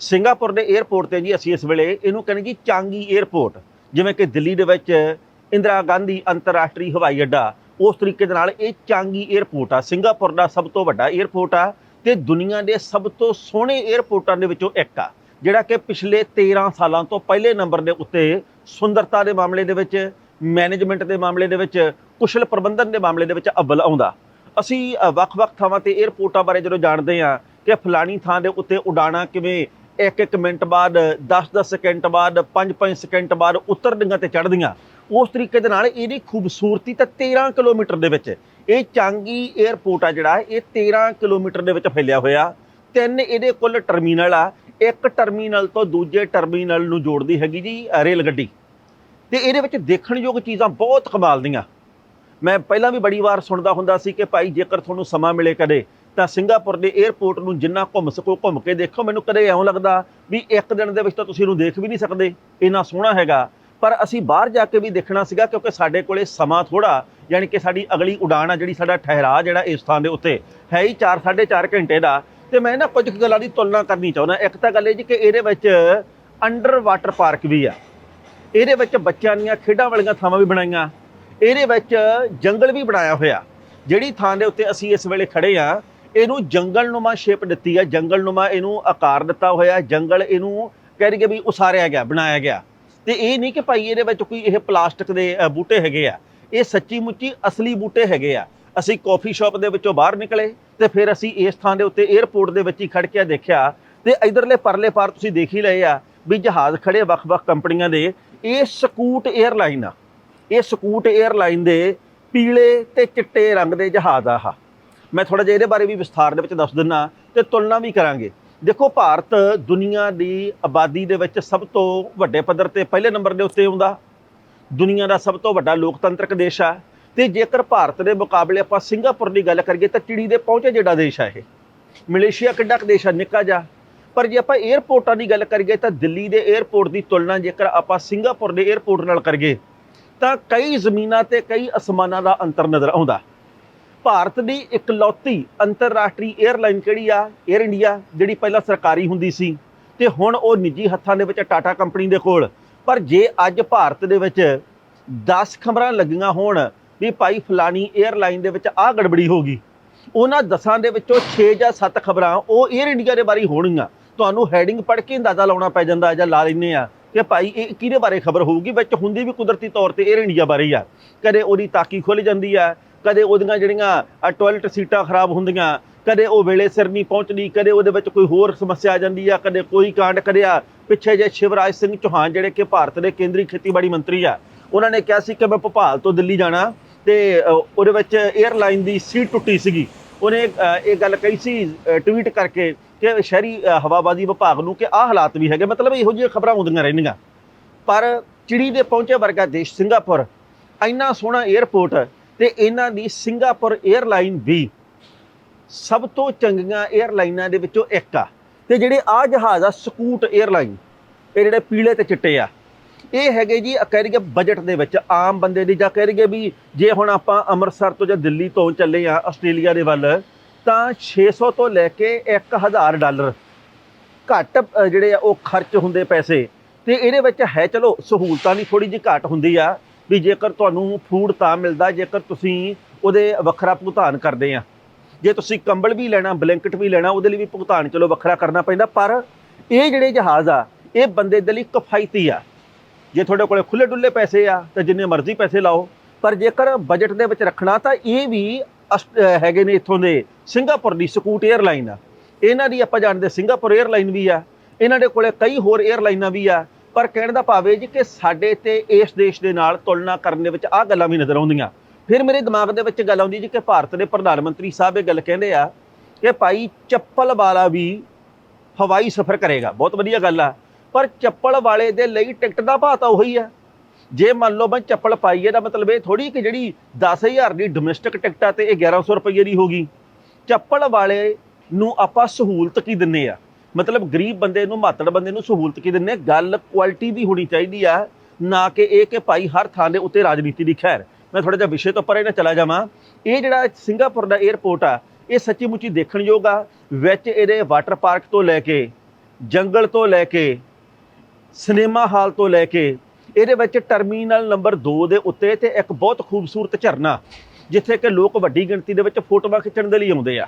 Singapore ਦੇ airport ਤੇ ਜੀ ਅਸੀਂ ਇਸ ਵੇਲੇ ਇਹਨੂੰ ਕਹਿੰਦੇ ਜੀ ਚਾਂਗੀ 에어ਪੋਰਟ ਜਿਵੇਂ ਕਿ ਦਿੱਲੀ ਦੇ ਵਿੱਚ ਇੰਦਰਾ ਗਾਂਧੀ ਅੰਤਰਰਾਸ਼ਟਰੀ ਹਵਾਈ ਅੱਡਾ, ਉਸ ਤਰੀਕੇ ਦੇ ਨਾਲ ਇਹ ਚਾਂਗੀ 에어ਪੋਰਟ ਆ। ਸਿੰਗਾਪੁਰ ਦਾ ਸਭ ਤੋਂ ਵੱਡਾ 에어ਪੋਰਟ ਆ ਤੇ ਦੁਨੀਆ ਦੇ ਸਭ ਤੋਂ ਸੋਹਣੇ 에어ਪੋਰਟਾਂ ਦੇ ਵਿੱਚੋਂ ਇੱਕ ਆ, ਜਿਹੜਾ ਕਿ ਪਿਛਲੇ 13 ਸਾਲਾਂ ਤੋਂ ਪਹਿਲੇ ਨੰਬਰ ਦੇ ਉੱਤੇ ਸੁੰਦਰਤਾ ਦੇ ਮਾਮਲੇ ਦੇ ਵਿੱਚ, ਮੈਨੇਜਮੈਂਟ ਦੇ ਮਾਮਲੇ ਦੇ ਵਿੱਚ, ਕੁਸ਼ਲ ਪ੍ਰਬੰਧਨ ਦੇ ਮਾਮਲੇ ਦੇ ਵਿੱਚ ਅੱਵਲ ਆਉਂਦਾ। ਅਸੀਂ ਵੱਖ-ਵੱਖ ਥਾਵਾਂ ਤੇ 에어ਪੋਰਟਾਂ ਬਾਰੇ ਜਦੋਂ ਜਾਣਦੇ ਆ ਕਿ ਫਲਾਣੀ ਥਾਂ ਦੇ ਉੱਤੇ ਉਡਾਣਾ ਕਿਵੇਂ ਇੱਕ ਇੱਕ ਮਿੰਟ ਬਾਅਦ 10-10 ਸਕਿੰਟ ਬਾਅਦ 5-5 ਸਕਿੰਟ ਬਾਅਦ ਉਤਰਦੀਆਂ ਤੇ ਚੜ੍ਹਦੀਆਂ। ਉਸ ਤਰੀਕੇ ਦੇ ਨਾਲ ਇਹਦੀ ਖੂਬਸੂਰਤੀ ਤਾਂ 13 ਕਿਲੋਮੀਟਰ ਦੇ ਵਿੱਚ, ਇਹ ਚਾਂਗੀ 에ਅਰਪੋਰਟ ਆ ਜਿਹੜਾ, ਇਹ 13 ਕਿਲੋਮੀਟਰ ਦੇ ਵਿੱਚ ਫੈਲਿਆ ਹੋਇਆ। ਤਿੰਨ ਇਹਦੇ ਕੁੱਲ ਟਰਮੀਨਲ ਆ, ਇੱਕ ਟਰਮੀਨਲ ਤੋਂ ਦੂਜੇ ਟਰਮੀਨਲ ਨੂੰ ਜੋੜਦੀ ਹੈਗੀ ਜੀ ਰੇਲ ਗੱਡੀ। ਤੇ ਇਹਦੇ ਵਿੱਚ ਦੇਖਣਯੋਗ ਚੀਜ਼ਾਂ ਬਹੁਤ ਕਮਾਲ ਦੀਆਂ। ਮੈਂ ਪਹਿਲਾਂ ਵੀ ਬੜੀ ਵਾਰ ਸੁਣਦਾ ਹੁੰਦਾ ਸੀ ਕਿ ਭਾਈ ਜੇਕਰ ਤੁਹਾਨੂੰ ਸਮਾਂ ਮਿਲੇ ਕਦੇ ਤਾਂ ਸਿੰਗਾਪੁਰ ਦੇ 에ਅਰਪੋਰਟ ਨੂੰ ਜਿੰਨਾ ਘੁੰਮ ਸਕੋ, ਘੁੰਮ ਕੇ ਦੇਖੋ, ਮੈਨੂੰ ਕਦੇ ਐਂ ਲੱਗਦਾ ਵੀ ਇੱਕ ਦਿਨ ਦੇ ਵਿੱਚ ਤਾਂ ਤੁਸੀਂ ਇਹਨੂੰ ਦੇਖ ਵੀ ਨਹੀਂ ਸਕਦੇ, ਇੰਨਾ ਸੋਹਣਾ ਹੈਗਾ। ਪਰ ਅਸੀਂ ਬਾਹਰ ਜਾ ਕੇ ਵੀ ਦੇਖਣਾ ਸੀਗਾ, ਕਿਉਂਕਿ ਸਾਡੇ ਕੋਲੇ ਸਮਾਂ ਥੋੜਾ ਯਾਨੀ ਕਿ ਸਾਡੀ ਅਗਲੀ ਉਡਾਨ ਆ, ਜਿਹੜੀ ਸਾਡਾ ਠਹਿਰਾ ਜਿਹੜਾ ਇਸ ਥਾਂ ਦੇ ਉੱਤੇ, ਹੈ ਹੀ 4 4.5 ਘੰਟੇ ਦਾ। ਤੇ ਮੈਂ ਨਾ ਕੁਝ ਕੁ ਗੱਲਾਂ ਦੀ ਤੁਲਨਾ ਕਰਨੀ ਚਾਹੁੰਦਾ। ਇੱਕ ਤਾਂ ਗੱਲ ਇਹ ਜੀ ਕਿ ਇਹਦੇ ਵਿੱਚ ਅੰਡਰ ਵਾਟਰ ਪਾਰਕ ਵੀ ਆ। ਇਹਦੇ ਵਿੱਚ ਬੱਚਿਆਂ ਦੀਆਂ ਖੇਡਾਂ ਵਾਲੀਆਂ ਥਾਵਾਂ ਵੀ ਬਣਾਈਆਂ। ਇਹਦੇ ਵਿੱਚ ਜੰਗਲ ਵੀ ਬਣਾਇਆ ਹੋਇਆ। ਜਿਹੜੀ ਥਾਂ ਦੇ ਉੱਤੇ ਅਸੀਂ ਇਸ ਵੇਲੇ ਖੜੇ ਆ ਇਹਨੂੰ ਜੰਗਲ ਨੂੰ ਜੰਗਲਨੁਮਾ ਸ਼ੇਪ ਦਿੱਤੀ ਹੈ ਜੰਗਲਨੁਮਾ ਇਹਨੂੰ ਆਕਾਰ ਦਿੱਤਾ ਹੋਇਆ, ਜੰਗਲ ਇਹਨੂੰ ਕਹਿ ਰਹੀ ਵੀ ਉਸਾਰਿਆ ਗਿਆ, ਬਣਾਇਆ ਗਿਆ। ਤੇ ਇਹ ਨਹੀਂ ਕਿ ਭਾਈ ਇਹਦੇ ਵਿੱਚ ਕੋਈ ਇਹ ਪਲਾਸਟਿਕ ਦੇ ਬੂਟੇ ਹੈਗੇ ਆ। ਇਹ ਸੱਚੀ ਮੁੱਚੀ ਅਸਲੀ ਬੂਟੇ ਹੈਗੇ ਆ। ਅਸੀਂ ਕਾਫੀ ਸ਼ਾਪ ਦੇ ਵਿੱਚੋਂ ਬਾਹਰ ਨਿਕਲੇ ਤੇ ਫਿਰ ਅਸੀਂ ਇਸ ਥਾਂ ਦੇ ਉੱਤੇ 에어ਪੋਰਟ ਦੇ ਵਿੱਚ ਹੀ ਖੜ ਕੇ ਦੇਖਿਆ ਤੇ ਇਧਰਲੇ ਪਰਲੇ ਪਾਰ ਤੁਸੀਂ ਦੇਖ ਹੀ ਲਏ ਆ ਵੀ ਜਹਾਜ਼ ਖੜੇ ਵੱਖ-ਵੱਖ ਕੰਪਨੀਆਂ ਦੇ। ਇਹ ਸਕੂਟ 에ਅਰਲਾਈਨ ਆ। ਇਹ ਸਕੂਟ 에ਅਰਲਾਈਨ ਦੇ ਪੀਲੇ ਤੇ ਚਿੱਟੇ ਰੰਗ ਦੇ ਜਹਾਜ਼ ਆ ਮੈਂ ਥੋੜਾ ਜਿਹਾ ਇਹਦੇ ਬਾਰੇ ਵੀ ਵਿਸਥਾਰ ਦੇ ਵਿੱਚ ਦੱਸ ਦਿੰਨਾ ਤੇ ਤੁਲਨਾ ਵੀ ਕਰਾਂਗੇ। ਦੇਖੋ, ਭਾਰਤ ਦੁਨੀਆ ਦੀ ਆਬਾਦੀ ਦੇ ਵਿੱਚ ਸਭ ਤੋਂ ਵੱਡੇ ਪੱਧਰ ਤੇ ਪਹਿਲੇ ਨੰਬਰ ਦੇ ਉੱਤੇ ਆਉਂਦਾ ਦੁਨੀਆ ਦਾ ਸਭ ਤੋਂ ਵੱਡਾ ਲੋਕਤੰਤਰਕ ਦੇਸ਼ ਆ ਤੇ ਜੇਕਰ ਭਾਰਤ ਦੇ ਮੁਕਾਬਲੇ ਆਪਾਂ ਸਿੰਗਾਪੁਰ ਦੀ ਗੱਲ ਕਰੀਏ ਤਾਂ ਚਿੜੀ ਦੇ ਪਹੁੰਚੇ ਜਿਹੜਾ ਦੇਸ਼ ਆ ਇਹ। ਮਲੇਸ਼ੀਆ ਕਿੱਡਾ ਕੁ ਦੇਸ਼ ਆ, ਨਿੱਕਾ ਜਾ ਪਰ ਜੇ ਆਪਾਂ 에ਅਰਪੋਰਟਾਂ ਦੀ ਗੱਲ ਕਰੀਏ ਤਾਂ ਦਿੱਲੀ ਦੇ 에ਅਰਪੋਰਟ ਦੀ ਤੁਲਨਾ ਜੇਕਰ ਆਪਾਂ ਸਿੰਗਾਪੁਰ ਦੇ 에ਅਰਪੋਰਟ ਨਾਲ ਕਰੀਏ ਤਾਂ ਕਈ ਜ਼ਮੀਨਾਂ ਤੇ ਕਈ ਅਸਮਾਨਾਂ ਦਾ ਅੰਤਰ ਨਜ਼ਰ ਆਉਂਦਾ। ਭਾਰਤ ਦੀ ਇਕਲੌਤੀ ਅੰਤਰਰਾਸ਼ਟਰੀ 에ਅਰਲਾਈਨ ਕਿਹੜੀ ਆ? 에ਅਰ ਇੰਡੀਆ ਜਿਹੜੀ ਪਹਿਲਾਂ ਸਰਕਾਰੀ ਹੁੰਦੀ ਸੀ। ਤੇ ਹੁਣ ਉਹ ਨਿੱਜੀ ਹੱਥਾਂ ਦੇ ਵਿੱਚ ਟਾਟਾ ਕੰਪਨੀ ਦੇ ਕੋਲ। ਪਰ ਜੇ ਅੱਜ ਭਾਰਤ ਦੇ ਵਿੱਚ 10 ਖਬਰਾਂ ਲੱਗੀਆਂ ਹੋਣ ਵੀ ਭਾਈ ਫਲਾਣੀ 에ਅਰਲਾਈਨ ਦੇ ਵਿੱਚ ਆਹ ਗੜਬੜੀ ਹੋ ਗਈ, ਉਹਨਾਂ ਦਸਾਂ ਦੇ ਵਿੱਚੋਂ 6 ਜਾਂ 7 ਖਬਰਾਂ ਉਹ 에ਅਰ ਇੰਡੀਆ ਦੇ ਬਾਰੇ ਹੋਣਗੀਆਂ। ਤੁਹਾਨੂੰ ਹੈਡਿੰਗ ਪੜ੍ਹ ਕੇ ਅੰਦਾਜ਼ਾ ਲਾਉਣਾ ਪੈ ਜਾਂਦਾ ਜਾਂ ਲਾ ਲੈਨੇ ਆ ਕਿ ਭਾਈ ਇਹ ਕਿਹਦੇ ਬਾਰੇ ਖਬਰ ਹੋਊਗੀ, ਵਿੱਚ ਹੁੰਦੀ ਵੀ ਕੁਦਰਤੀ ਤੌਰ ਤੇ 에ਅਰ ਇੰਡੀਆ ਬਾਰੇ ਆ। ਕਦੇ ਉਹਦੀ ਤਾਕੀ ਖੁੱਲ ਜਾਂਦੀ ਆ ਕਦੇ ਉਹਦੀਆਂ ਜਿਹੜੀਆਂ ਟਾਇਲਟ ਸੀਟਾਂ ਖਰਾਬ ਹੁੰਦੀਆਂ, ਕਦੇ ਉਹ ਵੇਲੇ ਸਿਰ ਨਹੀਂ ਪਹੁੰਚਦੀ, ਕਦੇ ਉਹਦੇ ਵਿੱਚ ਕੋਈ ਹੋਰ ਸਮੱਸਿਆ ਆ ਜਾਂਦੀ ਆ, ਕਦੇ ਕੋਈ ਕਾਂਡ ਕਰਿਆ। ਪਿੱਛੇ ਜੇ ਸ਼ਿਵਰਾਜ ਸਿੰਘ ਚੌਹਾਨ ਜਿਹੜੇ ਕਿ ਭਾਰਤ ਦੇ ਕੇਂਦਰੀ ਖੇਤੀਬਾੜੀ ਮੰਤਰੀ ਆ, ਉਹਨਾਂ ਨੇ ਕਿਹਾ ਸੀ ਕਿ ਮੈਂ ਭੋਪਾਲ ਤੋਂ ਦਿੱਲੀ ਜਾਣਾ, ਤੇ ਉਹਦੇ ਵਿੱਚ 에ਅਰਲਾਈਨ ਦੀ ਸੀਟ ਟੁੱਟੀ ਸੀਗੀ। ਉਹਨੇ ਇਹ ਗੱਲ ਕਹੀ ਸੀ ਟਵੀਟ ਕਰਕੇ ਕਿ ਸ਼ਹਿਰੀ ਹਵਾਬਾਜ਼ੀ ਵਿਭਾਗ ਨੂੰ ਕਿ ਆਹ ਹਾਲਾਤ ਵੀ ਹੈਗੇ, ਮਤਲਬ ਇਹੋ ਜਿਹੀਆਂ ਖਬਰਾਂ ਆਉਂਦੀਆਂ ਰਹਿੰਦੀਆਂ ਪਰ ਚਿੜੀ ਦੇ ਪਹੁੰਚੇ ਵਰਗਾ ਦੇਸ਼ ਸਿੰਗਾਪੁਰ, ਇੰਨਾ ਸੋਹਣਾ 에ਅਰਪੋਰਟ ਤੇ ਇਹਨਾਂ ਦੀ ਸਿੰਗਾਪੁਰ 에ਅਰਲਾਈਨ ਵੀ ਸਭ ਤੋਂ ਚੰਗੀਆਂ 에ਅਰਲਾਈਨਾਂ ਦੇ ਵਿੱਚੋਂ ਇੱਕ ਆ। ਤੇ ਜਿਹੜੇ ਆ ਜਹਾਜ਼ ਆ, ਸਕੂਟ 에ਅਰਲਾਈਨ ਇਹ ਜਿਹੜੇ ਪੀਲੇ ਤੇ ਚਿੱਟੇ ਆ, ਇਹ ਹੈਗੇ ਜੀ ਕਹਿ ਰਹੀਏ ਬਜਟ ਦੇ ਵਿੱਚ ਆਮ ਬੰਦੇ ਦੀ, ਜਾਂ ਕਹਿ ਰਹੀਏ ਵੀ ਜੇ ਹੁਣ ਆਪਾਂ ਅੰਮ੍ਰਿਤਸਰ ਤੋਂ ਜਾਂ ਦਿੱਲੀ ਤੋਂ ਚੱਲੇ ਆ, ਆਸਟ੍ਰੇਲੀਆ ਦੇ ਵੱਲ, ਤਾਂ 600 ਤੋਂ ਲੈ ਕੇ 1000 ਡਾਲਰ ਘੱਟ ਜਿਹੜੇ ਆ ਉਹ ਖਰਚ ਹੁੰਦੇ ਪੈਸੇ। ਤੇ ਇਹਦੇ ਵਿੱਚ ਹੈ, ਚਲੋ ਸਹੂਲਤਾਂ ਵੀ ਥੋੜੀ ਜਿਹੀ ਘੱਟ ਹੁੰਦੀ ਆ ਵੀ ਜੇਕਰ ਤੁਹਾਨੂੰ ਫੂਡ ਤਾਂ ਮਿਲਦਾ, ਜੇਕਰ ਤੁਸੀਂ ਉਹਦੇ ਵੱਖਰਾ ਭੁਗਤਾਨ ਕਰਦੇ ਆ। ਜੇ ਤੁਸੀਂ ਕੰਬਲ ਵੀ ਲੈਣਾ, ਬਲੈਂਕਟ ਵੀ ਲੈਣਾ, ਉਹਦੇ ਲਈ ਵੀ ਭੁਗਤਾਨ ਚਲੋ ਵੱਖਰਾ ਕਰਨਾ ਪੈਂਦਾ, ਪਰ ਇਹ ਜਿਹੜੇ ਜਹਾਜ਼ ਆ, ਇਹ ਬੰਦੇ ਦੇ ਲਈ ਕਿਫਾਇਤੀ ਆ। ਜੇ ਤੁਹਾਡੇ ਕੋਲੇ ਖੁੱਲੇ ਡੁੱਲੇ ਪੈਸੇ ਆ, ਤਾਂ ਜਿੰਨੇ ਮਰਜ਼ੀ ਪੈਸੇ ਲਾਓ, ਪਰ ਜੇਕਰ ਬਜਟ ਦੇ ਵਿੱਚ ਰੱਖਣਾ, ਤਾਂ ਇਹ ਵੀ ਹੈਗੇ ਨੇ ਇੱਥੋਂ ਦੇ ਸਿੰਗਾਪੁਰ ਦੀ ਸਕੂਟ 에ਅਰਲਾਈਨ ਆ। ਇਹਨਾਂ ਦੀ ਆਪਾਂ ਜਾਣਦੇ, ਸਿੰਗਾਪੁਰ 에ਅਰਲਾਈਨ ਵੀ ਆ। ਇਹਨਾਂ ਦੇ ਕੋਲੇ ਕਈ ਹੋਰ 에ਅਰਲਾਈਨਾਂ ਵੀ ਆ। ਪਰ ਕਹਿਣ ਦਾ ਭਾਵ ਇਹ ਜੀ ਕਿ ਸਾਡੇ ਤੇ ਇਸ ਦੇਸ਼ ਦੇ ਨਾਲ ਤੁਲਨਾ ਕਰਨ ਦੇ ਵਿੱਚ ਆਹ ਗੱਲਾਂ ਵੀ ਨਜ਼ਰ ਆਉਂਦੀਆਂ। ਫਿਰ ਮੇਰੇ ਦਿਮਾਗ ਦੇ ਵਿੱਚ ਗੱਲ ਆਉਂਦੀ ਜੀ ਕਿ ਭਾਰਤ ਦੇ ਪ੍ਰਧਾਨ ਮੰਤਰੀ ਸਾਹਿਬ ਇਹ ਗੱਲ ਕਹਿੰਦੇ ਆ ਕਿ ਭਾਈ ਚੱਪਲ ਵਾਲਾ ਵੀ ਹਵਾਈ ਸਫ਼ਰ ਕਰੇਗਾ। ਬਹੁਤ ਵਧੀਆ ਗੱਲ ਆ। ਪਰ ਚੱਪਲ ਵਾਲੇ ਦੇ ਲਈ ਟਿਕਟ ਦਾ ਭਾਅ ਤਾਂ ਉਹੀ ਆ। ਜੇ ਮੰਨ ਲਓ ਮੈਂ ਚੱਪਲ ਪਾਈਏ ਹੈ ਦਾ ਮਤਲਬ ਇਹ ਥੋੜੀ ਕਿ ਜਿਹੜੀ 10000 ਦੀ ਡੋਮੈਸਟਿਕ ਟਿਕਟ ਆ ਤੇ ਇਹ 1100 ਰੁਪਏ ਦੀ ਹੋਗੀ ਚੱਪਲ ਵਾਲੇ ਨੂੰ ਆਪਾਂ ਸਹੂਲਤ ਕੀ ਦਿੰਨੇ ਆ? ਮਤਲਬ ਗਰੀਬ ਬੰਦੇ ਨੂੰ, ਮਾਤੜ ਬੰਦੇ ਨੂੰ ਸਹੂਲਤ ਕੀ ਦਿੰਨੇ ਗੱਲ ਕੁਆਲਿਟੀ ਦੀ ਹੋਣੀ ਚਾਹੀਦੀ ਆ, ਨਾ ਕਿ ਇਹ ਕਿ ਭਾਈ ਹਰ ਥਾਂ ਦੇ ਉੱਤੇ ਰਾਜਨੀਤੀ ਦੀ ਖੈਰ। ਮੈਂ ਥੋੜਾ ਜਿਹਾ ਵਿਸ਼ੇ ਤੋਂ ਪਰੇ ਨਾ ਚਲਾ ਜਾਵਾਂ। ਇਹ ਜਿਹੜਾ ਸਿੰਗਾਪੁਰ ਦਾ 에ਅਰਪੋਰਟ ਆ, ਇਹ ਸੱਚੀ ਮੁੱਚੀ ਦੇਖਣਯੋਗ ਆ। ਵਿੱਚ ਇਹਦੇ ਵਾਟਰ ਪਾਰਕ ਤੋਂ ਲੈ ਕੇ, ਜੰਗਲ ਤੋਂ ਲੈ ਕੇ ਸਿਨੇਮਾ ਹਾਲ ਤੋਂ ਲੈ ਕੇ, ਇਹਦੇ ਵਿੱਚ ਟਰਮੀਨਲ ਨੰਬਰ 2 ਦੇ ਉੱਤੇ ਤੇ ਇੱਕ ਬਹੁਤ ਖੂਬਸੂਰਤ ਝਰਨਾ, ਜਿੱਥੇ ਕਿ ਲੋਕ ਵੱਡੀ ਗਿਣਤੀ ਦੇ ਵਿੱਚ ਫੋਟੋਆਂ ਖਿੱਚਣ ਦੇ ਲਈ ਆਉਂਦੇ ਆ।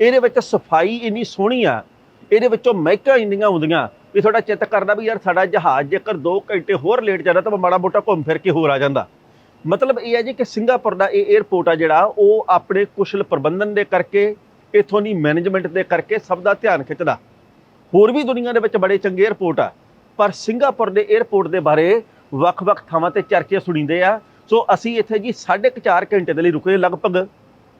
ਇਹਦੇ ਵਿੱਚ ਸਫ਼ਾਈ ਇੰਨੀ ਸੋਹਣੀ ਆ ਇਹਦੇ ਵਿੱਚੋਂ ਮਹਿਕਾਂ ਇੰਨੀਆਂ ਹੁੰਦੀਆਂ ਵੀ ਤੁਹਾਡਾ ਚਿੱਤ ਕਰਦਾ ਵੀ ਯਾਰ ਸਾਡਾ ਜਹਾਜ਼ ਜੇਕਰ 2 ਘੰਟੇ ਹੋਰ ਲੇਟ ਜਾਂਦਾ ਤਾਂ ਮਾੜਾ ਮੋਟਾ ਘੁੰਮ ਫਿਰ ਕੇ ਹੋਰ ਆ ਜਾਂਦਾ। ਮਤਲਬ ਇਹ ਹੈ ਜੀ ਕਿ ਸਿੰਗਾਪੁਰ ਦਾ ਇਹ 에ਅਰਪੋਰਟ ਆ ਜਿਹੜਾ, ਉਹ ਆਪਣੇ ਕੁਸ਼ਲ ਪ੍ਰਬੰਧਨ ਦੇ ਕਰਕੇ, ਇਥੋਂ ਦੀ ਮੈਨੇਜਮੈਂਟ ਦੇ ਕਰਕੇ ਸਭ ਦਾ ਧਿਆਨ ਖਿੱਚਦਾ। ਹੋਰ ਵੀ ਦੁਨੀਆ ਦੇ ਵਿੱਚ ਬੜੇ ਚੰਗੇ 에ਅਰਪੋਰਟ ਆ, ਪਰ ਸਿੰਗਾਪੁਰ ਦੇ 에ਅਰਪੋਰਟ ਦੇ ਬਾਰੇ ਵੱਖ-ਵੱਖ ਥਾਵਾਂ ਤੇ ਚਰਚੇ ਸੁਣੀਂਦੇ ਆ। ਸੋ ਅਸੀਂ ਇੱਥੇ ਜੀ 4.5 ਘੰਟੇ ਦੇ ਲਈ ਰੁਕੇ ਲਗਭਗ,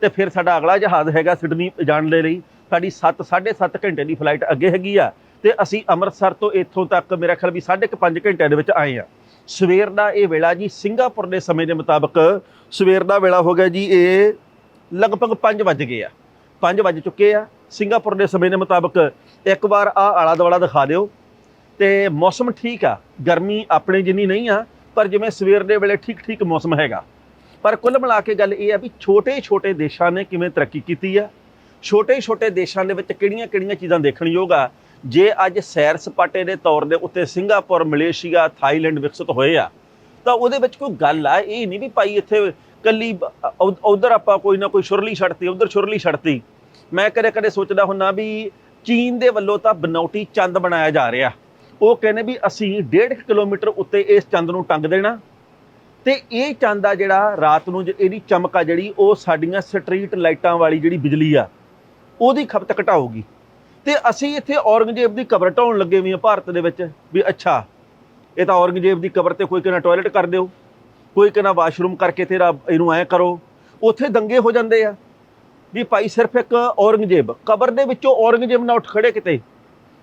ਤੇ ਫਿਰ ਸਾਡਾ ਅਗਲਾ ਜਹਾਜ਼ ਹੈਗਾ ਸਿਡਨੀ ਜਾਣ ਦੇ ਲਈ। ਸਾਡੀ 7 7.5 ਘੰਟੇ ਦੀ ਫਲਾਈਟ ਅੱਗੇ ਹੈਗੀ ਆ ਤੇ ਅਸੀਂ ਅੰਮ੍ਰਿਤਸਰ ਤੋਂ ਇੱਥੋਂ ਤੱਕ ਮੇਰਾ ਖਿਆਲ ਵੀ 5.5 ਘੰਟਿਆਂ ਦੇ ਵਿੱਚ ਆਏ ਆ। ਸਵੇਰ ਦਾ ਇਹ ਵੇਲਾ ਜੀ, ਸਿੰਗਾਪੁਰ ਦੇ ਸਮੇਂ ਦੇ ਮੁਤਾਬਕ ਸਵੇਰ ਦਾ ਵੇਲਾ ਹੋ ਗਿਆ ਜੀ, ਇਹ ਲਗਭਗ 5 ਵੱਜ ਗਏ ਆ। 5 ਵੱਜ ਚੁੱਕੇ ਆ। ਸਿੰਗਾਪੁਰ ਦੇ ਸਮੇਂ ਦੇ ਮੁਤਾਬਕ ਇੱਕ ਵਾਰ ਆ ਆਲਾ ਦੁਆਲਾ ਦਿਖਾ ਦਿਓ ਤੇ ਮੌਸਮ ਠੀਕ ਆ। ਗਰਮੀ ਆਪਣੇ ਜਿੰਨੀ ਨਹੀਂ ਆ, ਪਰ ਜਿਵੇਂ ਸਵੇਰ ਦੇ ਵੇਲੇ ਠੀਕ ਠੀਕ ਮੌਸਮ ਹੈਗਾ। ਪਰ ਕੁੱਲ ਮਿਲਾ ਕੇ ਗੱਲ ਇਹ ਆ ਵੀ ਛੋਟੇ ਛੋਟੇ ਦੇਸ਼ਾਂ ਨੇ ਕਿਵੇਂ ਤਰੱਕੀ ਕੀਤੀ ਆ। ਛੋਟੇ ਛੋਟੇ ਦੇਸ਼ਾਂ ਦੇ ਵਿੱਚ ਕਿਹੜੀਆਂ ਕਿਹੜੀਆਂ ਚੀਜ਼ਾਂ ਦੇਖਣਯੋਗ ਆ? ਜੇ ਅੱਜ ਸੈਰ ਸਪਾਟੇ ਦੇ ਤੌਰ ਦੇ ਉੱਤੇ ਸਿੰਗਾਪੁਰ, ਮਲੇਸ਼ੀਆ, ਥਾਈਲੈਂਡ ਵਿਕਸਿਤ ਹੋਏ ਆ, ਤਾਂ ਉਹਦੇ ਵਿੱਚ ਕੋਈ ਗੱਲ ਆ? ਇਹ ਨਹੀਂ ਵੀ ਭਾਈ ਇੱਥੇ ਕੱਲੀ ਉਧਰ ਆਪਾਂ ਕੋਈ ਨਾ ਕੋਈ ਸ਼ੁਰਲੀ ਛੱਡਤੀ, ਉਧਰ ਸ਼ੁਰਲੀ ਛੱਡਤੀ। ਮੈਂ ਕਦੇ ਕਦੇ ਸੋਚਦਾ ਹੁੰਨਾ ਵੀ ਚੀਨ ਦੇ ਵੱਲੋਂ ਤਾਂ ਬਨੌਟੀ ਚੰਦ ਬਣਾਇਆ ਜਾ ਰਿਹਾ। ਉਹ ਕਹਿੰਦੇ ਵੀ ਅਸੀਂ 1.5 ਕਿਲੋਮੀਟਰ ਉੱਤੇ ਇਸ ਚੰਦ ਨੂੰ ਟੰਗ ਦੇਣਾ। ਤੇ ਇਹ ਚੰਦ ਆ ਜਿਹੜਾ ਰਾਤ ਨੂੰ ਜ- ਇਹਦੀ ਚਮਕ ਆ ਜਿਹੜੀ, ਉਹ ਸਾਡੀਆਂ ਸਟਰੀਟ ਲਾਈਟਾਂ ਵਾਲੀ ਜਿਹੜੀ ਬਿਜਲੀ ਆ ਉਹਦੀ ਖਪਤ ਘਟਾਊਗੀ ਤੇ ਅਸੀਂ ਇੱਥੇ ਔਰੰਗਜ਼ੇਬ ਦੀ ਕਬਰ ਢਾਉਣ ਲੱਗੇ ਵੀ ਆ ਭਾਰਤ ਦੇ ਵਿੱਚ ਵੀ ਅੱਛਾ, ਇਹ ਤਾਂ ਔਰੰਗਜ਼ੇਬ ਦੀ ਕਬਰ ਤੇ ਕੋਈ ਕਹਿੰਦਾ ਟਾਇਲਟ ਕਰ ਦਿਓ, ਕੋਈ ਕਹਿੰਦਾ ਵਾਸ਼ਰੂਮ ਕਰਕੇ ਤੇਰਾ ਇਹਨੂੰ ਐ ਕਰੋ, ਉੱਥੇ ਦੰਗੇ ਹੋ ਜਾਂਦੇ ਆ। ਵੀ ਭਾਈ ਸਿਰਫ ਇੱਕ ਔਰੰਗਜ਼ੇਬ, ਕਬਰ ਦੇ ਵਿੱਚੋਂ ਔਰੰਗਜ਼ੇਬ ਨਾ ਉੱਠ ਖੜੇ ਕਿਤੇ,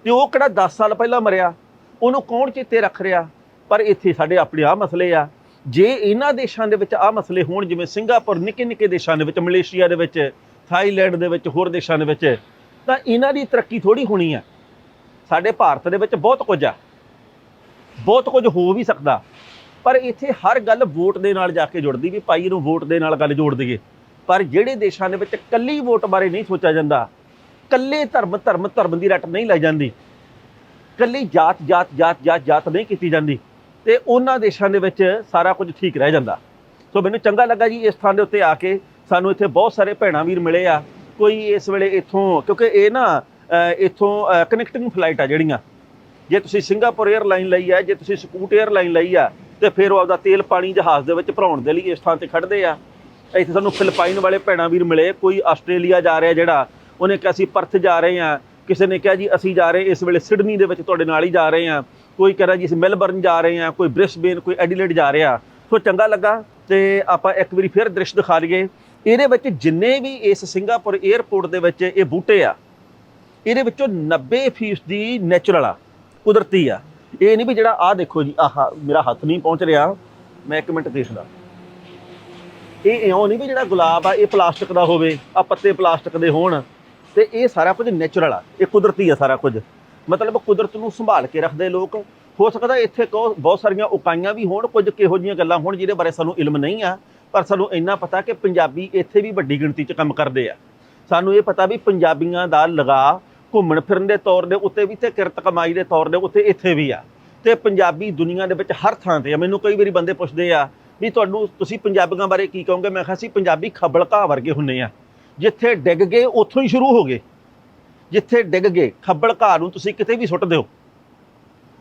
ਤੇ ਉਹ ਕਿਹੜਾ 10 ਸਾਲ ਪਹਿਲਾਂ ਮਰਿਆ, ਉਹਨੂੰ ਕੌਣ ਚੇਤੇ ਰੱਖ ਰਿਹਾ? ਪਰ ਇੱਥੇ ਸਾਡੇ ਆਪਣੇ ਆ ਮਸਲੇ ਆ। ਜੇ ਇਹਨਾਂ ਦੇਸ਼ਾਂ ਦੇ ਵਿੱਚ ਆ ਮਸਲੇ ਹੋਣ, ਜਿਵੇਂ ਸਿੰਗਾਪੁਰ ਨਿੱਕੇ ਨਿੱਕੇ ਦੇਸ਼ਾਂ ਦੇ ਵਿੱਚ, ਮਲੇਸ਼ੀਆ ਦੇ ਵਿੱਚ ਥਾਈਲੈਂਡ ਦੇ ਵਿੱਚ, ਹੋਰ ਦੇਸ਼ਾਂ ਦੇ ਵਿੱਚ, ਤਾਂ ਇਹਨਾਂ ਦੀ ਤਰੱਕੀ ਥੋੜੀ ਹੋਣੀ ਆ। ਸਾਡੇ ਭਾਰਤ ਦੇ ਵਿੱਚ ਬਹੁਤ ਕੁਝ ਆ। ਬਹੁਤ ਕੁਝ ਹੋ ਵੀ ਸਕਦਾ। ਪਰ ਇੱਥੇ ਹਰ ਗੱਲ ਵੋਟ ਦੇ ਨਾਲ ਜਾ ਕੇ ਜੁੜਦੀ ਵੀ ਭਾਈ ਇਹਨੂੰ ਵੋਟ ਦੇ ਨਾਲ ਗੱਲ ਜੋੜ ਦਈਏ। ਪਰ ਜਿਹੜੇ ਦੇਸ਼ਾਂ ਦੇ ਵਿੱਚ ਕੱਲੀ ਵੋਟ ਬਾਰੇ ਨਹੀਂ ਸੋਚਿਆ ਜਾਂਦਾ ਕੱਲੇ ਧਰਮ ਧਰਮ ਧਰਮ ਦੀ ਰੱਟ ਨਹੀਂ ਲਾਈ ਜਾਂਦੀ ਕੱਲੀ ਜਾਤ ਜਾਤ ਜਾਤ ਜਾਤ ਜਾਤ ਨਹੀਂ ਕੀਤੀ ਜਾਂਦੀ, ਤੇ ਉਹਨਾਂ ਦੇਸ਼ਾਂ ਦੇ ਵਿੱਚ ਸਾਰਾ ਕੁਝ ਠੀਕ ਰਹਿ ਜਾਂਦਾ। ਸੋ ਮੈਨੂੰ ਚੰਗਾ ਲੱਗਾ ਜੀ ਇਸ ਥਾਂ ਦੇ ਉੱਤੇ ਆ ਕੇ ਸਾਨੂੰ ਇੱਥੇ ਬਹੁਤ ਸਾਰੇ ਭੈਣਾਂ ਵੀਰ ਮਿਲੇ ਆ। ਕੋਈ ਇਸ ਵੇਲੇ ਇੱਥੋਂ, ਕਿਉਂਕਿ ਇਹ ਨਾ ਇੱਥੋਂ ਕਨੈਕਟਿੰਗ ਫਲਾਈਟ ਆ ਜਿਹੜੀਆਂ। ਜੇ ਤੁਸੀਂ ਸਿੰਗਾਪੁਰ 에ਅਰਲਾਈਨ ਲਈ ਆ, ਜੇ ਤੁਸੀਂ ਸਕੂਟ 에ਅਰਲਾਈਨ ਲਈ ਆ, ਤੇ ਫਿਰ ਉਹ ਆਪਦਾ ਤੇਲ, ਪਾਣੀ, ਜਹਾਜ਼ ਦੇ ਵਿੱਚ ਭਰਾਉਣ ਦੇ ਲਈ ਇਸ ਥਾਂ ਤੇ ਖੜਦੇ ਆ। ਇੱਥੇ ਸਾਨੂੰ ਫਿਲਪਾਈਨ ਵਾਲੇ ਭੈਣਾਂ ਵੀਰ ਮਿਲੇ, ਕੋਈ ਆਸਟ੍ਰੇਲੀਆ ਜਾ ਰਿਹਾ ਜਿਹੜਾ, ਉਹਨੇ ਕਿਹਾ ਅਸੀਂ ਪਰਥ ਜਾ ਰਹੇ ਆ। ਕਿਸੇ ਨੇ ਕਿਹਾ ਜੀ, ਅਸੀਂ ਜਾ ਰਹੇ ਇਸ ਵੇਲੇ ਸਿਡਨੀ ਦੇ ਵਿੱਚ ਤੁਹਾਡੇ ਨਾਲ ਹੀ ਜਾ ਰਹੇ ਆ। ਕੋਈ ਕਹਿ ਰਿਹਾ ਜੀ, ਅਸੀਂ ਮੈਲਬਰਨ ਜਾ ਰਹੇ ਆ, ਕੋਈ ਬ੍ਰਿਸਬੇਨ ਕੋਈ ਐਡੀਲੇਡ ਜਾ ਰਿਹਾ। ਸੋ ਚੰਗਾ ਲੱਗਾ, ਤੇ ਆਪਾਂ ਇੱਕ ਵਾਰੀ ਫਿਰ ਦ੍ਰਿਸ਼ ਦਿਖਾ ਲਈਏ ਇਹਦੇ ਵਿੱਚ ਜਿੰਨੇ ਵੀ ਇਸ ਸਿੰਗਾਪੁਰ 에ਅਰਪੋਰਟ ਦੇ ਵਿੱਚ ਇਹ ਬੂਟੇ ਆ, ਇਹਦੇ ਵਿੱਚੋਂ 90% ਦੀ ਨੈਚੁਰਲ ਆ, ਕੁਦਰਤੀ ਆ। ਇਹ ਨਹੀਂ ਵੀ ਜਿਹੜਾ ਆ ਦੇਖੋ ਜੀ, ਆਹ ਮੇਰਾ ਹੱਥ ਨਹੀਂ ਪਹੁੰਚ ਰਿਹਾ, ਮੈਂ ਇੱਕ ਮਿੰਟ ਦੇਖਦਾ ਇਹ ਇਉਂ ਨਹੀਂ ਵੀ ਜਿਹੜਾ ਗੁਲਾਬ ਆ, ਇਹ ਪਲਾਸਟਿਕ ਦਾ ਹੋਵੇ ਆ ਪੱਤੇ ਪਲਾਸਟਿਕ ਦੇ ਹੋਣ, ਤੇ ਇਹ ਸਾਰਾ ਕੁਝ ਨੈਚੁਰਲ ਆ, ਇਹ ਕੁਦਰਤੀ ਆ ਸਾਰਾ ਕੁਝ। ਮਤਲਬ ਕੁਦਰਤ ਨੂੰ ਸੰਭਾਲ ਕੇ ਰੱਖਦੇ ਲੋਕ, ਹੋ ਸਕਦਾ ਇੱਥੇ ਕੋ ਬਹੁਤ ਸਾਰੀਆਂ ਉਕਾਈਆਂ ਵੀ ਹੋਣ, ਕੁਝ ਕਿਹੋ ਜੀਆਂ ਗੱਲਾਂ ਹੋਣ ਜਿਹਦੇ ਬਾਰੇ ਸਾਨੂੰ ਇਲਮ ਨਹੀਂ ਆ। ਪਰ ਸਾਨੂੰ ਇੰਨਾ ਪਤਾ ਕਿ ਪੰਜਾਬੀ ਇੱਥੇ ਵੀ ਵੱਡੀ ਗਿਣਤੀ 'ਚ ਕੰਮ ਕਰਦੇ ਆ। ਸਾਨੂੰ ਇਹ ਪਤਾ ਵੀ ਪੰਜਾਬੀਆਂ ਦਾ ਲਗਾ ਘੁੰਮਣ ਫਿਰਨ ਦੇ ਤੌਰ ਦੇ ਉੱਤੇ ਵੀ ਤੇ ਕਿਰਤ ਕਮਾਈ ਦੇ ਤੌਰ ਦੇ ਉੱਤੇ ਇੱਥੇ ਵੀ ਆ। ਤੇ ਪੰਜਾਬੀ ਦੁਨੀਆ ਦੇ ਵਿੱਚ ਹਰ ਥਾਂ ਤੇ ਆ। ਮੈਨੂੰ ਕਈ ਵਾਰੀ ਬੰਦੇ ਪੁੱਛਦੇ ਆ ਵੀ ਤੁਹਾਨੂੰ ਤੁਸੀਂ ਪੰਜਾਬੀਆਂ ਬਾਰੇ ਕੀ ਕਹੋਗੇ? ਮੈਂ ਕਿਹਾ ਸੀ ਪੰਜਾਬੀ ਖੱਬਲ ਘਾਹ ਵਰਗੇ ਹੁੰਨੇ ਆ। ਜਿੱਥੇ ਡਿੱਗ ਗਏ, ਉੱਥੋਂ ਹੀ ਸ਼ੁਰੂ ਹੋ ਗਏ। ਜਿੱਥੇ ਡਿੱਗ ਗਏ ਖੱਬਲ ਘਾਹ ਨੂੰ ਤੁਸੀਂ ਕਿਤੇ ਵੀ ਸੁੱਟ ਦਿਓ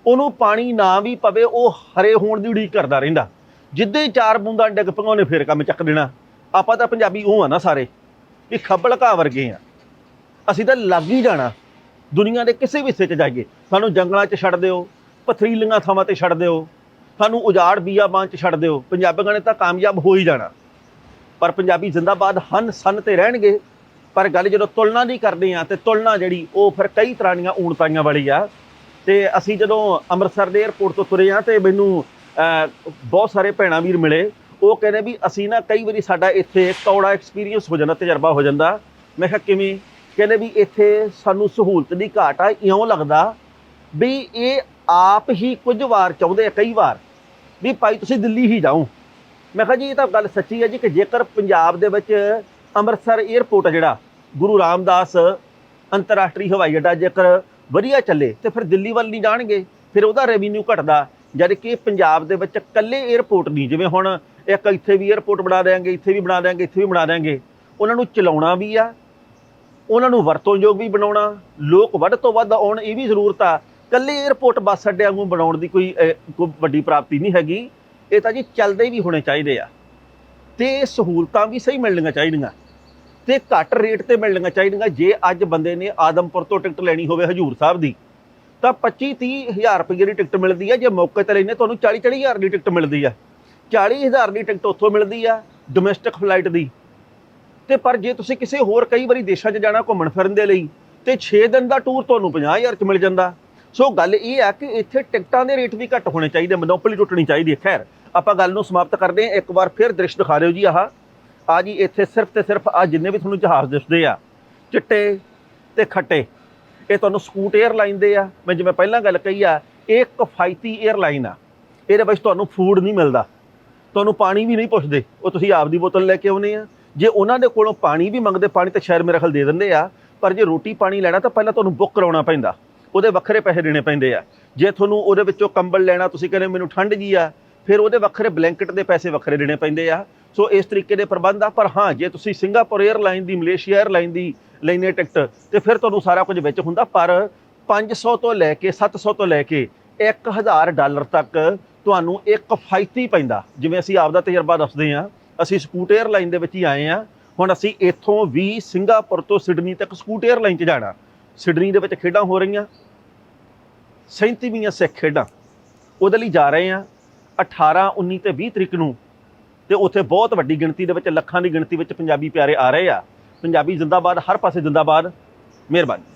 ਉਹਨੂੰ ਪਾਣੀ ਨਾ ਵੀ ਪਵੇ, ਉਹ ਹਰੇ ਹੋਣ ਦੀ ਉਡੀਕ ਕਰਦਾ ਰਹਿੰਦਾ। ਜਿੱਦਾਂ ਹੀ ਚਾਰ ਬੂੰਦਾਂ ਡਿੱਗ ਪਈਆਂ, ਉਹਨੇ ਫੇਰ ਕੰਮ ਚੱਕ ਦੇਣਾ। ਆਪਾਂ ਤਾਂ ਪੰਜਾਬੀ ਉਹ ਆ ਨਾ ਸਾਰੇ, ਵੀ ਖੱਬਲ ਘਾਹ ਵਰਗੇ ਆ। ਅਸੀਂ ਤਾਂ ਲੱਗ ਹੀ ਜਾਣਾ। ਦੁਨੀਆ ਦੇ ਕਿਸੇ ਵੀ ਹਿੱਸੇ 'ਚ ਜਾਈਏ। ਸਾਨੂੰ ਜੰਗਲਾਂ 'ਚ ਛੱਡ ਦਿਓ, ਪਥਰੀਲੀਆਂ ਥਾਵਾਂ ਤੇ ਛੱਡ ਦਿਓ, ਸਾਨੂੰ ਉਜਾੜ ਬੀਆਬਾਨ 'ਚ ਛੱਡ ਦਿਓ। ਪੰਜਾਬੀਆਂ ਨੇ ਤਾਂ ਕਾਮਯਾਬ ਹੋ ਹੀ ਜਾਣਾ। ਪਰ ਪੰਜਾਬੀ ਜ਼ਿੰਦਾਬਾਦ ਹਨ ਸਨ ਤੇ ਰਹਿਣਗੇ। ਪਰ ਗੱਲ ਜਦੋਂ ਤੁਲਨਾ ਦੀ ਕਰਦੇ ਆ ਤੇ ਤੁਲਨਾ ਜਿਹੜੀ, ਉਹ ਫਿਰ ਕਈ ਤਰ੍ਹਾਂ ਦੀਆਂ ਊਣਤਾਈਆਂ ਵਾਲੀ ਆ। ਤੇ ਅਸੀਂ ਜਦੋਂ ਅੰਮ੍ਰਿਤਸਰ ਦੇ 에ਅਰਪੋਰਟ ਤੋਂ ਤੁਰੇ ਆ ਤੇ ਮੈਨੂੰ ਬਹੁਤ ਸਾਰੇ ਭੈਣਾਂ ਵੀਰ ਮਿਲੇ। ਉਹ ਕਹਿੰਦੇ ਵੀ ਅਸੀਂ ਨਾ ਕਈ ਵਾਰੀ ਸਾਡਾ ਇੱਥੇ ਕੌੜਾ ਐਕਸਪੀਰੀਅੰਸ ਹੋ ਜਾਂਦਾ, ਤਜਰਬਾ ਹੋ ਜਾਂਦਾ। ਮੈਂ ਕਿਹਾ ਕਿਵੇਂ? ਕਹਿੰਦੇ ਵੀ ਇੱਥੇ ਸਾਨੂੰ ਸਹੂਲਤ ਦੀ ਘਾਟ ਆ, ਇਉਂ ਲੱਗਦਾ ਵੀ ਇਹ ਆਪ ਹੀ ਕੁਝ ਵਾਰ ਚਾਹੁੰਦੇ ਆ, ਕਈ ਵਾਰ। ਵੀ ਭਾਈ ਤੁਸੀਂ ਦਿੱਲੀ ਹੀ ਜਾਓ। ਮੈਂ ਕਿਹਾ ਜੀ ਇਹ ਤਾਂ ਗੱਲ ਸੱਚੀ ਹੈ ਜੀ ਕਿ ਜੇਕਰ ਪੰਜਾਬ ਦੇ ਵਿੱਚ ਅੰਮ੍ਰਿਤਸਰ 에ਅਰਪੋਰਟ ਆ ਜਿਹੜਾ, ਗੁਰੂ ਰਾਮਦਾਸ ਅੰਤਰਰਾਸ਼ਟਰੀ ਹਵਾਈ ਅੱਡਾ ਜੇਕਰ ਵਧੀਆ ਚੱਲੇ, ਤੇ ਫਿਰ ਦਿੱਲੀ ਵੱਲ ਨਹੀਂ ਜਾਣਗੇ, ਫਿਰ ਉਹਦਾ ਰੈਵਨਿਊ ਘਟਦਾ। ਜਦ ਕਿ ਪੰਜਾਬ ਦੇ ਵਿੱਚ ਇਕੱਲੇ 에어ਪੋਰਟ ਨਹੀਂ, ਜਿਵੇਂ ਹੁਣ ਇੱਕ ਇੱਥੇ ਵੀ 에어ਪੋਰਟ ਬਣਾ ਦੇਾਂਗੇ ਇੱਥੇ ਵੀ ਬਣਾ ਦੇਾਂਗੇ ਇੱਥੇ ਵੀ ਬਣਾ ਦੇਾਂਗੇ ਉਹਨਾਂ ਨੂੰ ਚਲਾਉਣਾ ਵੀ ਆ, ਉਹਨਾਂ ਨੂੰ ਵਰਤੋਂਯੋਗ ਵੀ ਬਣਾਉਣਾ, ਲੋਕ ਵੱਧ ਤੋਂ ਵੱਧ ਆਉਣ, ਇਹ ਵੀ ਜ਼ਰੂਰਤ ਆ। ਇਕੱਲੇ 에어ਪੋਰਟ ਬੱਸ ਅੱਡਿਆਂ ਨੂੰ ਬਣਾਉਣ ਦੀ ਕੋਈ ਕੋਈ ਵੱਡੀ ਪ੍ਰਾਪਤੀ ਨਹੀਂ ਹੈਗੀ, ਇਹ ਤਾਂ ਜੀ ਚੱਲਦੇ ਵੀ ਹੋਣੇ ਚਾਹੀਦੇ ਆ। ਤੇ ਸਹੂਲਤਾਂ ਵੀ ਸਹੀ ਮਿਲਣੀਆਂ ਚਾਹੀਦੀਆਂ, ਤੇ ਘੱਟ ਰੇਟ ਤੇ ਮਿਲਣੀਆਂ ਚਾਹੀਦੀਆਂ, ਜੇ ਅੱਜ ਬੰਦੇ ਨੇ ਆਦਮਪੁਰ ਤੋਂ ਟਿਕਟ ਲੈਣੀ ਹੋਵੇ ਹਜੂਰ ਸਾਹਿਬ ਦੀ ਤਾਂ 25 30 ਹਜ਼ਾਰ ਰੁਪਏ ਦੀ ਟਿਕਟ ਮਿਲਦੀ ਹੈ ਜੇ ਮੌਕੇ ਤੇ ਲੈਨੇ ਤੁਹਾਨੂੰ 40 40 ਹਜ਼ਾਰ ਦੀ ਟਿਕਟ ਮਿਲਦੀ ਹੈ 40 ਹਜ਼ਾਰ ਦੀ ਟਿਕਟ ਉੱਥੋਂ ਮਿਲਦੀ ਆ ਡੋਮੈਸਟਿਕ ਫਲਾਈਟ ਦੀ। ਤੇ ਪਰ ਜੇ ਤੁਸੀਂ ਕਿਸੇ ਹੋਰ ਕਈ ਵਾਰੀ ਦੇਸ਼ਾਂ 'ਚ ਜਾਣਾ ਘੁੰਮਣ ਫਿਰਨ ਦੇ ਲਈ, ਤੇ 6 ਦਿਨ ਦਾ ਟੂਰ ਤੁਹਾਨੂੰ 50000 'ਚ ਮਿਲ ਜਾਂਦਾ। ਸੋ ਗੱਲ ਇਹ ਆ ਕਿ ਇੱਥੇ ਟਿਕਟਾਂ ਦੇ ਰੇਟ ਵੀ ਘੱਟ ਹੋਣੇ ਚਾਹੀਦੇ, ਮੋਨੋਪੋਲੀ ਟੁੱਟਣੀ ਚਾਹੀਦੀ ਹੈ। ਖੈਰ, ਆਪਾਂ ਗੱਲ ਨੂੰ ਸਮਾਪਤ ਕਰਦੇ ਹਾਂ। ਇੱਕ ਵਾਰ ਫਿਰ ਦ੍ਰਿਸ਼ ਦਿਖਾ ਦਿਓ ਜੀ ਆਹ। ਆ ਜੀ, ਇੱਥੇ ਸਿਰਫ ਤੇ ਸਿਰਫ ਆ ਜਿੰਨੇ ਵੀ ਤੁਹਾਨੂੰ ਜਹਾਜ਼ ਦਿਸਦੇ ਆ, ਚਿੱਟੇ ਤੇ ਖੱਟੇ। ਇਹ ਤੁਹਾਨੂੰ ਸਕੂਟ 에ਅਰਲਾਈਨ ਦੇ ਆ। ਮੈਂ ਜਿਵੇਂ ਪਹਿਲਾਂ ਗੱਲ ਕਹੀ ਆ, ਇਹ ਕਿਫਾਇਤੀ 에ਅਰਲਾਈਨ ਆ। ਇਹਦੇ ਵਿੱਚ ਤੁਹਾਨੂੰ ਫੂਡ ਨਹੀਂ ਮਿਲਦਾ। ਤੁਹਾਨੂੰ ਪਾਣੀ ਵੀ ਨਹੀਂ ਪੁੱਛਦੇ। ਉਹ ਤੁਸੀਂ ਆਪ ਦੀ ਬੋਤਲ ਲੈ ਕੇ ਆਉਨੇ ਆ। ਜੇ ਉਹਨਾਂ ਦੇ ਕੋਲੋਂ ਪਾਣੀ ਵੀ ਮੰਗਦੇ, ਪਾਣੀ ਤਾਂ ਸ਼ਾਇਦ ਮੇਰੇ ਖਲ ਦੇ ਦਿੰਦੇ ਆ। ਪਰ ਜੇ ਰੋਟੀ ਪਾਣੀ ਲੈਣਾ, ਤਾਂ ਪਹਿਲਾਂ ਤੁਹਾਨੂੰ ਬੁੱਕ ਕਰਾਉਣਾ ਪੈਂਦਾ। ਉਹਦੇ ਵੱਖਰੇ ਪੈਸੇ ਦੇਣੇ ਪੈਂਦੇ ਆ। ਜੇ ਤੁਹਾਨੂੰ ਉਹਦੇ ਵਿੱਚੋਂ ਕੰਬਲ ਲੈਣਾ, ਤੁਸੀਂ ਕਹਿੰਦੇ ਮੈਨੂੰ ਠੰਡ ਜੀ ਆ, ਫਿਰ ਉਹਦੇ ਵੱਖਰੇ ਬਲੈਂਕਟ ਦੇ ਪੈਸੇ ਵੱਖਰੇ ਦੇਣੇ ਪੈਂਦੇ ਆ। ਸੋ ਇਸ ਤਰੀਕੇ ਦੇ ਪ੍ਰਬੰਧ ਆ। ਪਰ ਹਾਂ, ਜੇ ਤੁਸੀਂ ਸਿੰਗਾਪੁਰ 에ਅਰਲਾਈਨ ਦੀ ਮਲੇਸ਼ੀਆ 에ਅਰਲਾਈਨ ਦੀ ਲੈਨੇ ਟਿਕਟ, ਤੇ ਫਿਰ ਤੁਹਾਨੂੰ ਸਾਰਾ ਕੁਝ ਵਿੱਚ ਹੁੰਦਾ। ਪਰ 500 ਤੋਂ ਲੈ ਕੇ 700 ਤੋਂ ਲੈ ਕੇ 1000 ਡਾਲਰ ਤੱਕ ਤੁਹਾਨੂੰ ਇੱਕ ਫਾਇਤੀ ਪੈਂਦਾ। ਜਿਵੇਂ ਅਸੀਂ ਆਪ ਦਾ ਤਜਰਬਾ ਦੱਸਦੇ ਆ ਅਸੀਂ ਸਕੂਟ 에ਅਰਲਾਈਨ ਦੇ ਵਿੱਚ ਹੀ ਆਏ ਆ ਹੁਣ ਅਸੀਂ ਇੱਥੋਂ ਵੀ ਸਿੰਗਾਪੁਰ ਤੋਂ ਸਿਡਨੀ ਤੱਕ ਸਕੂਟ 에ਅਰਲਾਈਨ 'ਚ ਜਾਣਾ। ਸਿਡਨੀ ਦੇ ਵਿੱਚ ਖੇਡਾਂ ਹੋ ਰਹੀਆਂ। 37ਵੀਆਂ ਸਿੱਖ ਖੇਡਾਂ। ਉਹਦੇ ਲਈ ਜਾ ਰਹੇ ਆ 18 19 ਤੇ 20 ਤਰੀਕ ਨੂੰ ਤੇ ਉੱਥੇ ਬਹੁਤ ਵੱਡੀ ਗਿਣਤੀ ਦੇ ਵਿੱਚ, ਲੱਖਾਂ ਦੀ ਗਿਣਤੀ ਵਿੱਚ ਪੰਜਾਬੀ ਪਿਆਰੇ ਆ ਰਹੇ ਆ। ਪੰਜਾਬੀ ਜ਼ਿੰਦਾਬਾਦ, ਹਰ ਪਾਸੇ ਜ਼ਿੰਦਾਬਾਦ। ਮਿਹਰਬਾਨੀ।